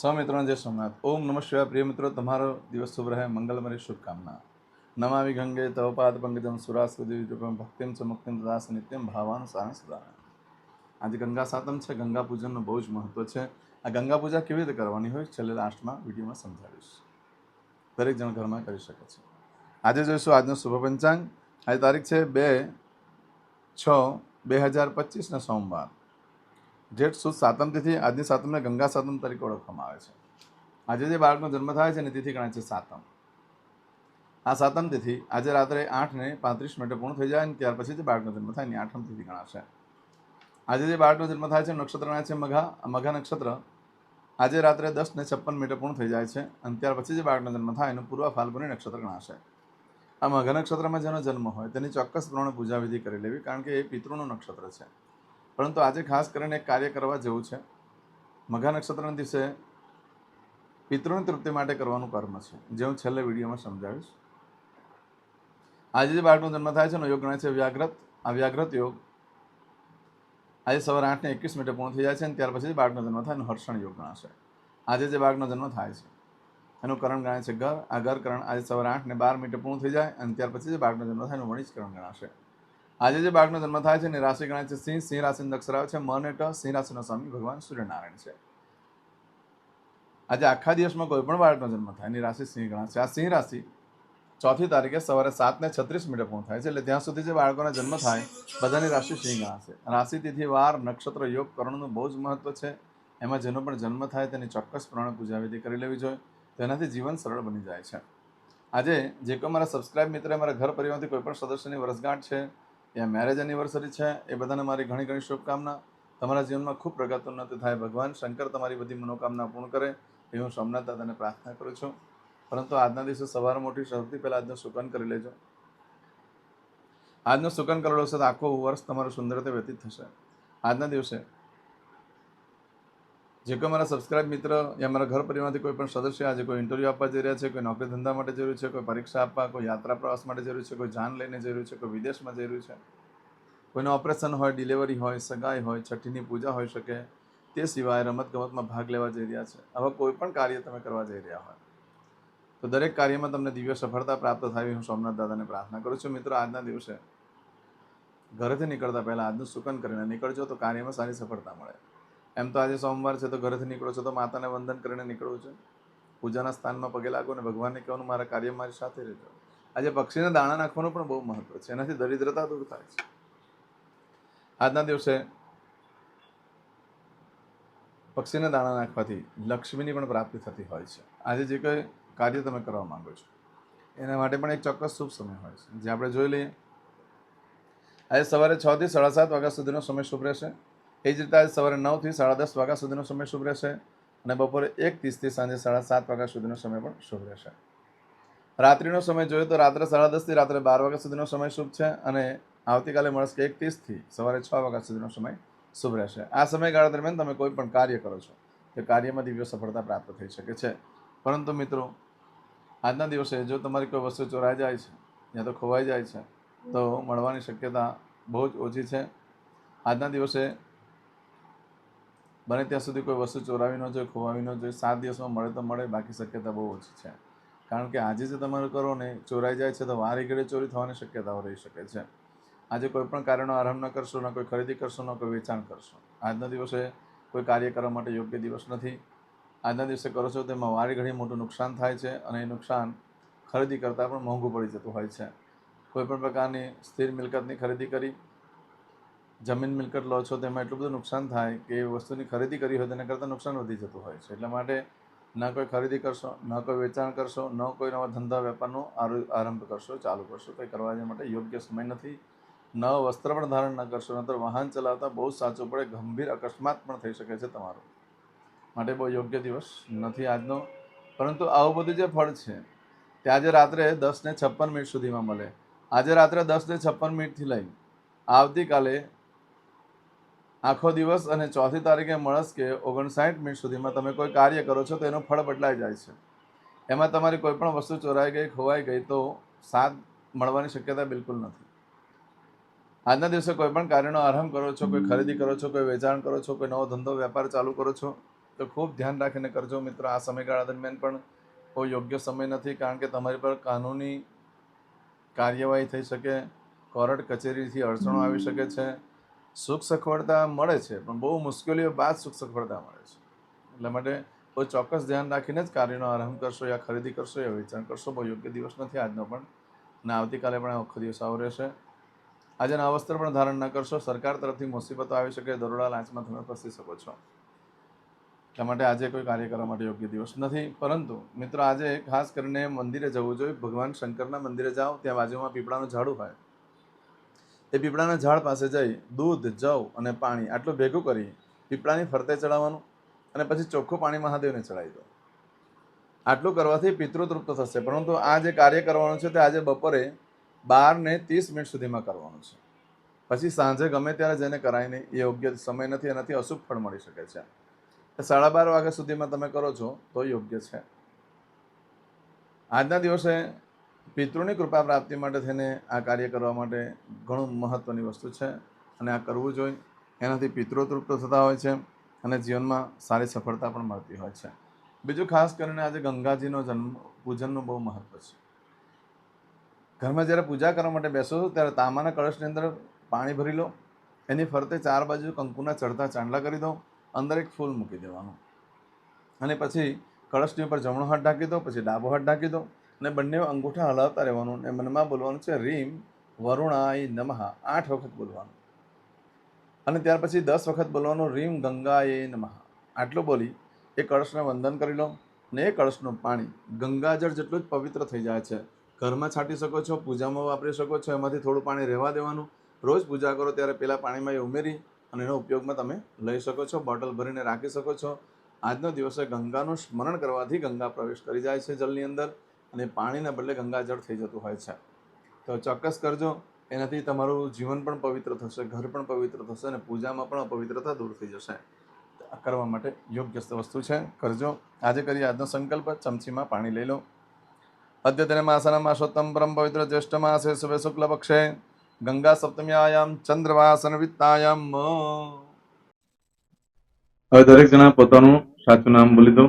સૌ મિત્રોને જય સોમનાથ. ઓમ નમઃ શિવાય. પ્રિય મિત્રો, તમારો દિવસ શુભ રહે. મંગલમરી શુભકામના. નમામિ ગંગે તવ પાદ પંકજમ સુરાસ્વદીપમ ભક્તિમ ચ મુક્તિમ દાસ નિત્યમ ભાવાન સારણ સુધારણ આજે ગંગા સાતમ છે. ગંગા પૂજનનું બહુ જ મહત્વ છે. આ ગંગા પૂજા કેવી રીતે કરવાની હોય છેલ્લે લાસ્ટમાં વિડીયોમાં સમજાવીશ. દરેક જણ ઘરમાં કરી શકે છે. આજે જોઈશું આજનો શુભ પંચાંગ. આજે તારીખ છે બે છ બે હજાર પચીસના સોમવાર. જેઠ સુદ સાતમ તિથિ આજની સાતમને ગંગા સાતમ તરીકે ઓળખવામાં આવે છે. આજે જે બાળકનો જન્મ થાય છે ને તિથિ ગણાય છે સાતમ. આ સાતમ તિથિ આજે રાત્રે આઠને પાંત્રીસ મિનિટે પૂર્ણ થઈ જાય અને ત્યાર પછી જે બાળકનો જન્મ થાય એની આઠમ તિથિ ગણાશે. આજે જે બાળકનો જન્મ થાય છે નક્ષત્ર ગણાય છે મઘા. મઘા નક્ષત્ર આજે રાત્રે દસ ને છપ્પન મિનિટે પૂર્ણ થઈ જાય છે અને ત્યાર પછી જે બાળકનો જન્મ થાય એનું પૂર્વ ફાલ્ગુની નક્ષત્ર ગણાશે. આ મઘા નક્ષત્રમાં જેનો જન્મ હોય તેની ચોક્કસ પ્રમાણે પૂજા વિધિ કરી લેવી કારણ કે એ પિતૃનું નક્ષત્ર છે. પરંતુ આજે ખાસ કરીને એક કાર્ય કરવા જેવું છે. મઘા નક્ષત્રના દિવસે પિતૃની તૃપ્તિ માટે કરવાનું કર્મ છે, જે હું છેલ્લે વિડીયોમાં સમજાવીશ. આજે જે બાળકનો જન્મ થાય છે, એનો યોગ ગણાય છે વ્યાઘ્રત. આ વ્યાઘ્રત યોગ આજે સવારે આઠને એકવીસ મિનિટે પૂર્ણ થઈ જાય છે અને ત્યાર પછી બાળકનો જન્મ થાય, એનો હર્ષણ યોગ ગણાશે આજે જે બાળકનો જન્મ થાય છે, એનું કરણ ગણાય છે ઘર. આ ઘર કરણ આજે સવારે આઠ ને બાર મિનિટે પૂર્ણ થઈ જાય અને ત્યાર પછી જે બાળકનો જન્મ થાય, એનું વણિજ કરણ ગણાશે. આજે જે બાળકનો જન્મ થાય છે, એની રાશિ ગણાય છે સિંહ. સિંહ રાશિનો અક્ષર આવે છે મન એટ સિંહ રાશિનો સ્વામી ભગવાન સૂર્યનારાયણ છે. આજે આખા દિવસમાં કોઈ પણ બાળકનો જન્મ થાય, એની રાશિ સિંહ ગણાશે. આ સિંહ રાશિ ચોથી તારીખે સવારે સાત ને છત્રીસ મિનિટે પૂર્ણ થાય છે, એટલે ત્યાં સુધી જે બાળકોનો જન્મ થાય, બધાની રાશિ સિંહ ગણાશે. રાશિ, તિથિ, વાર, નક્ષત્ર, યોગ, કરણનું બહુ જ મહત્વ છે. એમાં જેનો પણ જન્મ થાય, તેની ચોક્કસ પ્રમાણે પૂજા કરી લેવી જોઈએ. તેનાથી જીવન સરળ બની જાય છે. આજે જે કોઈ મારા સબસ્ક્રાઇબ મિત્ર મારા ઘર પરિવારથી કોઈ પણ સદસ્યની વર્ષગાંઠ છે યા મેરેજ એનિવર્સરી છે, એ બધાને મારી ઘણી ઘણી શુભકામના. તમારા જીવનમાં ખૂબ પ્રગતોન્નતિ થાય. ભગવાન શંકર તમારી બધી મનોકામના પૂર્ણ કરે, એ હું સોમનાથ દાદાને પ્રાર્થના કરું છું. પરંતુ આજના દિવસે સવારે મોટી સૌથી પહેલાં આજનું સુકન કરી લેજો. આજનું સુકન કરેલો હશે આખો વર્ષ તમારું સુંદર રીતે વ્યતીત થશે. આજના દિવસે જે કોઈ મારા સબસ્ક્રાઇબ મિત્ર યા મારા ઘર પરિવારથી કોઈ પણ સદસ્ય આજે કોઈ ઇન્ટરવ્યૂ આપવા જઈ રહ્યા છે, કોઈ નોકરી ધંધા માટે જરૂર છે, કોઈ પરીક્ષા આપવા, કોઈ યાત્રા પ્રવાસ માટે જરૂર છે, કોઈ જાન લઈને જરૂર છે, કોઈ વિદેશમાં જરૂર છે, કોઈનું ઓપરેશન હોય ડિલિવરી હોય, સગાઈ હોય, છઠ્ઠીની પૂજા હોઈ શકે, તે સિવાય રમતગમતમાં ભાગ લેવા જઈ રહ્યા છે. આવા કોઈ પણ કાર્ય તમે કરવા જઈ રહ્યા હોય. તો દરેક કાર્યમાં તમને દિવ્ય સફળતા પ્રાપ્ત થાય, હું સોમનાથ દાદાને પ્રાર્થના કરું છું. મિત્રો, આજના દિવસે ઘરેથી નીકળતા પહેલાં આજનું સુકન કરીને નીકળજો તો કાર્યમાં સારી સફળતા મળે. એમ તો આજે સોમવાર છે, તો ઘરેથી નીકળો છો, તો માતાને વંદન કરીને નીકળવું છે. પૂજાના સ્થાનમાં પગે લાગો અને ભગવાનને કહેવાનું મારા કાર્ય મારી સાથે રહેજો. આજે પક્ષીને દાણા નાખવાનું પણ બહુ મહત્વ છે, એનાથી દરિદ્રતા દૂર થાય છે. આજના દિવસે પક્ષીને દાણા નાખવાથી લક્ષ્મીની પણ પ્રાપ્તિ થતી હોય છે. આજે જે કંઈ કાર્ય તમે કરવા માંગો છો, એના માટે પણ એક ચોક્કસ શુભ સમય હોય છે. જે આપણે જોઈ લઈએ, આજે સવારે છ થી સાડા સાત વાગ્યા સુધીનો સમય શુભ રહેશે. એ જ રીતે આજે સવારે નવથી સાડા દસ વાગ્યા સુધીનો સમય શુભ રહેશે અને બપોરે એક ત્રીસથી સાંજે સાડા સાત વાગ્યા સુધીનો સમય પણ શુભ રહેશે. રાત્રિનો સમય જોઈએ તો રાત્રે સાડા દસથી રાત્રે બાર વાગ્યા સુધીનો સમય શુભ છે અને આવતીકાલે મળશે એક ત્રીસથી સવારે છ વાગ્યા સુધીનો સમય શુભ રહેશે. આ સમયગાળા દરમિયાન તમે કોઈ પણ કાર્ય કરો છો, તે કાર્યમાં દિવ્ય સફળતા પ્રાપ્ત થઈ શકે છે. પરંતુ મિત્રો, આજના દિવસે જો તમારી કોઈ વસ્તુ ચોરાઈ જાય છે યા તો ખોવાઈ જાય છે, તો મળવાની શક્યતા બહુ જ ઓછી છે. આજના દિવસે બને ત્યાં સુધી કોઈ વસ્તુ ચોરાવી ન જોઈએ, ખોવાવી ન જોઈએ. સાત દિવસમાં મળે તો મળે, બાકી શક્યતા બહુ ઓછી છે. કારણ કે આજે જે તમારું કરો ને, ચોરાઈ જાય છે તો વારે ઘડે ચોરી થવાની શક્યતાઓ રહી શકે છે. આજે કોઈ પણ કાર્યનો આરંભ ન કરશો, ન કોઈ ખરીદી કરશો, ન કોઈ વેચાણ કરશો. આજના દિવસે કોઈ કાર્ય કરવા માટે યોગ્ય દિવસ નથી. આજના દિવસે કરો છો તેમાં વારે ઘડી મોટું નુકસાન થાય છે અને એ નુકસાન ખરીદી કરતાં પણ મોંઘું પડી જતું હોય છે. કોઈપણ પ્રકારની સ્થિર મિલકતની ખરીદી કરી જમીન મિલકત લો છો, તેમાં એટલું બધું નુકસાન થાય કે એ વસ્તુની ખરીદી કરી હોય તેના કરતાં નુકસાન વધી જતું હોય છે. એટલા માટે ન કોઈ ખરીદી કરશો, ન કોઈ વેચાણ કરશો, ન કોઈ નવા ધંધા વેપારનો આરુ- આરંભ કરશો, ચાલુ કરશો. કંઈ કરવા માટે યોગ્ય સમય નથી. ન વસ્ત્ર પણ ધારણ ન કરશો નતર વાહન ચલાવતા બહુ સાચું પડે, ગંભીર અકસ્માત પણ થઈ શકે છે તમારું. માટે બહુ યોગ્ય દિવસ નથી આજનો. પરંતુ આવું બધું જે ફળ છે, તે આજે રાત્રે દસ ને છપ્પન મિનિટ સુધીમાં મળે. આજે રાત્રે દસ ને છપ્પન મિનિટથી લઈ આવતીકાલે આખો દિવસ અને ચોથી તારીખે મળસ કે ઓગણસાઠ મિનિટ સુધીમાં તમે કોઈ કાર્ય કરો છો તો એનું ફળ બદલાઈ જાય છે. એમાં તમારી કોઈ પણ વસ્તુ ચોરાઈ ગઈ, ખોવાઈ ગઈ તો સાથ મળવાની શક્યતા બિલકુલ નથી. આજના દિવસે કોઈ પણ કાર્યનો આરંભ કરો છો, કોઈ ખરીદી કરો છો, કોઈ વેચાણ કરો છો, કોઈ નવો ધંધો, વેપાર ચાલુ કરો છો, તો ખૂબ ધ્યાન રાખીને કરજો મિત્રો. આ સમયગાળા દરમિયાન પણ કોઈ યોગ્ય સમય નથી કારણ કે તમારી પર કાનૂની કાર્યવાહી થઈ શકે, કોર્ટ, કચેરીથી અડચણો આવી શકે છે સુખ સગવડતા મળે છે, પણ બહુ મુશ્કેલીઓ બાદ સુખ સગવડતા મળે છે. એટલા માટે કોઈ ચોક્કસ ધ્યાન રાખીને જ કાર્યનો આરંભ કરશો યા ખરીદી કરશો યા વેચાણ કરશો, બહુ યોગ્ય દિવસ નથી આજનો, પણ અને આવતીકાલે પણ આખો દિવસ આવો રહેશે. આજે ના વસ્ત્ર પણ ધારણ ન કરશો, સરકાર તરફથી મુસીબતો આવી શકે, દરોડા લાંચમાં તમે ફસી શકો છો. એટલા માટે આજે કોઈ કાર્ય કરવા માટે યોગ્ય દિવસ નથી, પરંતુ મિત્રો આજે ખાસ કરીને મંદિરે જવું જોઈએ, ભગવાન શંકરના મંદિરે જાઓ, ત્યાં બાજુમાં પીપળાનું ઝાડું હોય. એ પીપળાના ઝાડ પાસે જઈ દૂધ, જવ અને પાણી આટલું ભેગું કરી પીપળાની ફરતે ચડાવવાનું અને પછી ચોખ્ખું પાણી મહાદેવને ચડાવી દો. આટલું કરવાથી પિતૃ તૃપ્ત થશે. પરંતુ આ જે કાર્ય કરવાનું છે તે આજે બપોરે બાર ને ત્રીસ મિનિટ સુધીમાં કરવાનું છે. પછી સાંજે ગમે ત્યારે જેને કરાય નહીં એ યોગ્ય સમય નથી, એનાથી અશુભ ફળ મળી શકે છે. સાડા બાર વાગ્યા સુધીમાં તમે કરો છો તો યોગ્ય છે. આજના દિવસે પિતૃની કૃપા પ્રાપ્તિ માટે થઈને આ કાર્ય કરવા માટે ઘણું મહત્ત્વની વસ્તુ છે અને આ કરવું જોઈએ. એનાથી પિતૃ તૃપ્ત થતા હોય છે અને જીવનમાં સારી સફળતા પણ મળતી હોય છે. બીજું ખાસ કરીને આજે ગંગાજીનો જન્મ, પૂજનનું બહુ મહત્ત્વ છે. ઘરમાં જ્યારે પૂજા કરવા માટે બેસો છો ત્યારે તાંબાના કળશની અંદર પાણી ભરી લો. એની ફરતે ચાર બાજુ કંકુના ચડતા ચાંદલા કરી દો. અંદર એક ફૂલ મૂકી દેવાનું. અને પછી કળશની ઉપર જમણો હાથ ઢાંકી દો, પછી ડાબો હાથ ઢાંકી દો. અને બંને અંગૂઠા હલાવતા રહેવાનું અને મનમાં બોલવાનું છે, રીમ વરુણાય નમઃ. આઠ વખત બોલવાનું. અને ત્યાર પછી દસ વખત બોલવાનું, રીમ ગંગાએ નમઃ. આટલું બોલી એ કળશને વંદન કરી લો ને એ કળશનું પાણી ગંગાજળ જેટલું જ પવિત્ર થઈ જાય છે. ઘરમાં છાંટી શકો છો, પૂજામાં વાપરી શકો છો, એમાંથી થોડું પાણી રહેવા દેવાનું. રોજ પૂજા કરો ત્યારે પહેલાં પાણીમાં એ ઉમેરી અને એનો ઉપયોગમાં તમે લઈ શકો છો, બોટલ ભરીને રાખી શકો છો. આજનો દિવસે ગંગાનું સ્મરણ કરવાથી ગંગા પ્રવેશ કરી જાય છે જળની અંદર. અને પાણીના બદલે ગંગાજળ થઈ જતું હોય છે. તો ચોક્કસ કરજો, એનાથી તમારું જીવન પણ પવિત્ર થશે, ઘર પણ પવિત્ર થશે અને પૂજામાં પણ અપવિત્રતા દૂર થઈ જશે. કરવા માટે યોગ્ય વસ્તુ છે, કરજો. આજે કરી આજનો સંકલ્પ, ચમચીમાં પાણી લઈ લો. અદ્યતને માસના માસોત્તમ પરમ પવિત્ર જ્યેષ્ઠ માસે શુભે શુક્લ પક્ષે. ગંગા સપ્તમ્યાયામ ચંદ્રવાસન વિત્તાયામ. હવે દરેક જણા પોતાનું સાચું નામ બોલી દો.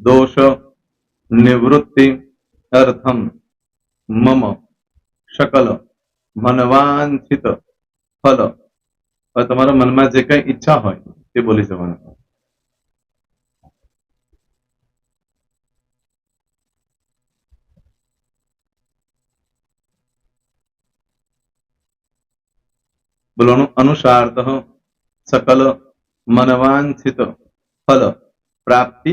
दोष निवृत्ति अर्थम मम શકલ મનવાંછિત ફલ હવે તમારા મનમાં જે કઈ ઈચ્છા હોય તે બોલી જવાનું બોલવાનું અનુસારતઃ સકલ મનવાંછિત ફલ પ્રાપ્તિ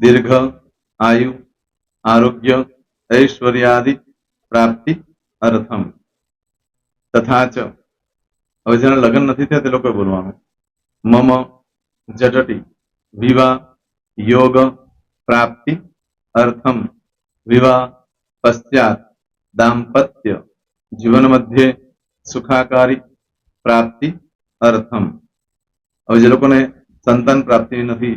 દીર્ઘ આયુ આરોગ્ય ઐશ્વર્યાદિ પ્રાપ્તિ અર્થમ તથા ચ હવે જેના લગ્ન નથી થયા તે લોકોએ બોલવાનું મમ જટટી વિવાહ યોગ પ્રાપ્તિ અર્થમ વિવાહ પશ્ચાત દાંપત્ય જીવન મધ્યે સુખાકારી પ્રાપ્તિ અર્થમ હવે જે લોકોને સંતાન પ્રાપ્તિ નથી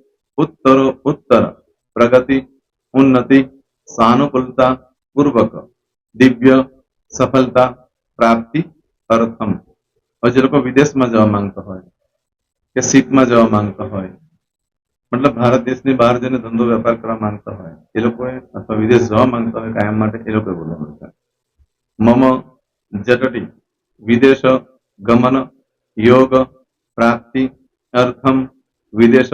ઉત્તરો ઉત્તર પ્રગતિ ઉન્નતિ સાનુકૂળતા પૂર્વક દિવ્ય સફળતા પ્રાપ્તિ અર્થમ હવે જે લોકો વિદેશમાં જવા માંગતા હોય કે સીટમાં જવા માંગતા હોય મતલબ ભારત દેશની બહાર જઈને ધંધો વેપાર કરવા માંગતા હોય એ લોકોએ અથવા વિદેશ જવા માંગતા હોય કાયમ માટે એ લોકોએ બોલવાનું છે મમ જટટી વિદેશ ગમન યોગ પ્રાપ્તિ અર્થમ વિદેશ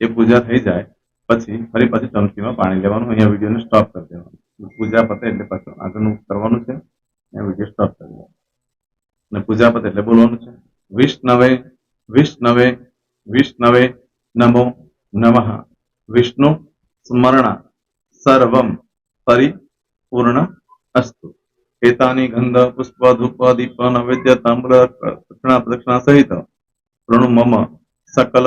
એ પૂજા થઈ જાય પછી ફરી પાછી ચમચીમાં પાણી લેવાનું અહીંયા વિડીયોને સ્ટોપ કરી દેવાનું પૂજા પતે એટલે પાછું આગળનું કરવાનું છે અહીંયા વીડિયો સ્ટોપ કરી દેવાનો અને પૂજા પતે એટલે બોલવાનું છે વિષ્ણવે વિષ્ણવે નવે નમો નમઃ વિષ્ણુ સ્મરણા સર્વમ પરિપૂર્ણ અસ્તુ એતાની ગંધ પુષ્પ ધૂપ દીપ નૈવેદ્ય તાંબળ દક્ષિણા પ્રદક્ષિણા સહિત પ્રણુ મમ સકલ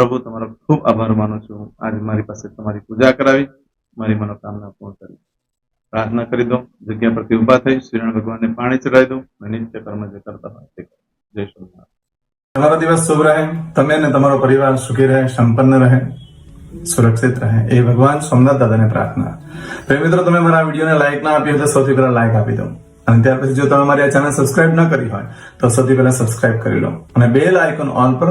પ્રભુ, તમારો ખૂબ આભાર માનું છું. આજે મારી પાસે તમારી પૂજા કરાવી, મારી મનોકામના પૂર્ણ કરી. પ્રાર્થના કરી દો જગ્યા પરથી ઊભા થઈ શ્રીરણ ભગવાનને પાણી ચડાવી દો નિત્ય કર્મ જે કરતા હોય તે જય શ્રી તમારો દિવસ શુભ રહે. તમે અને તમારો પરિવાર સુખી રહે, સંપન્ન રહે, સુરક્ષિત રહે. એ ભગવાન સોમનાથ દાદાને પ્રાર્થના. પ્રેમ મિત્રો, તમે મારા વિડીયોને લાઈક ના આપી હોય તો સૌથી પહેલા લાઈક આપી દો. અને ત્યાર પછી જો તમે મારી આ ચેનલ સબસ્ક્રાઇબ ન કરી હોય, તો સૌથી પહેલા સબસ્ક્રાઇબ કરી લો. અને બેલ આઇકોન ઓન પર